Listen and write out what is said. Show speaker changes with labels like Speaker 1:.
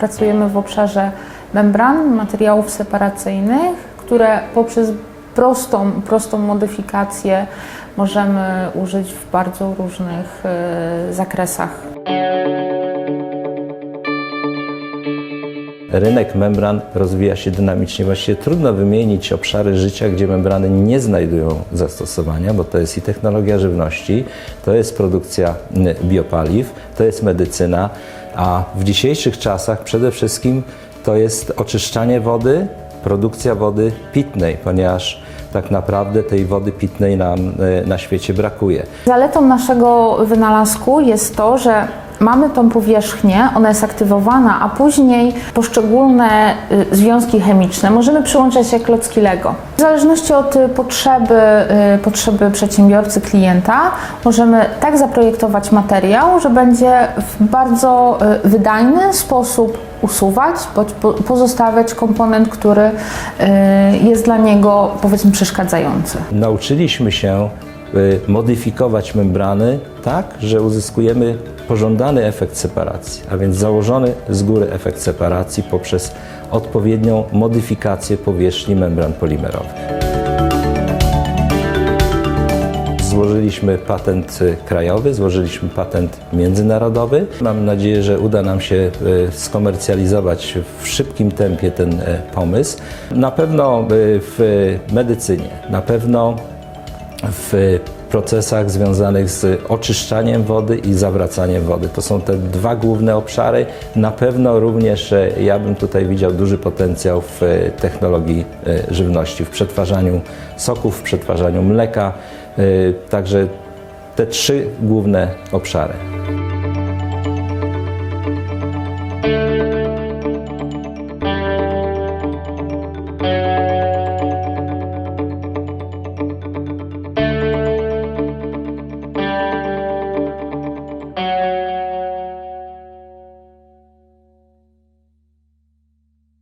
Speaker 1: pracujemy w obszarze membran, materiałów separacyjnych, które poprzez prostą, prostą modyfikację możemy użyć w bardzo różnych e, zakresach.
Speaker 2: Rynek membran rozwija się dynamicznie. Właściwie trudno wymienić obszary życia, gdzie membrany nie znajdują zastosowania, bo to jest i technologia żywności, to jest produkcja biopaliw, to jest medycyna, a w dzisiejszych czasach przede wszystkim to jest oczyszczanie wody, produkcja wody pitnej, ponieważ tak naprawdę tej wody pitnej nam y, na świecie brakuje.
Speaker 1: Zaletą naszego wynalazku jest to, że mamy tą powierzchnię, ona jest aktywowana, a później poszczególne y, związki chemiczne możemy przyłączać jak klocki Lego. W zależności od y, potrzeby, y, potrzeby przedsiębiorcy, klienta, możemy tak zaprojektować materiał, że będzie w bardzo wydajny sposób usuwać bądź po- pozostawiać komponent, który jest dla niego powiedzmy przeszkadzający.
Speaker 2: Nauczyliśmy się modyfikować membrany tak, że uzyskujemy pożądany efekt separacji, a więc założony z góry efekt separacji poprzez odpowiednią modyfikację powierzchni membran polimerowych. Złożyliśmy patent y, krajowy, złożyliśmy patent międzynarodowy. Mam nadzieję, że uda nam się y, skomercjalizować w szybkim tempie ten y, pomysł. Na pewno y, w medycynie, na pewno w procesach związanych z oczyszczaniem wody i zawracaniem wody. To są te dwa główne obszary. Na pewno również e, ja bym tutaj widział duży potencjał w e, technologii e, żywności, w przetwarzaniu soków, w przetwarzaniu mleka. Także te trzy główne obszary.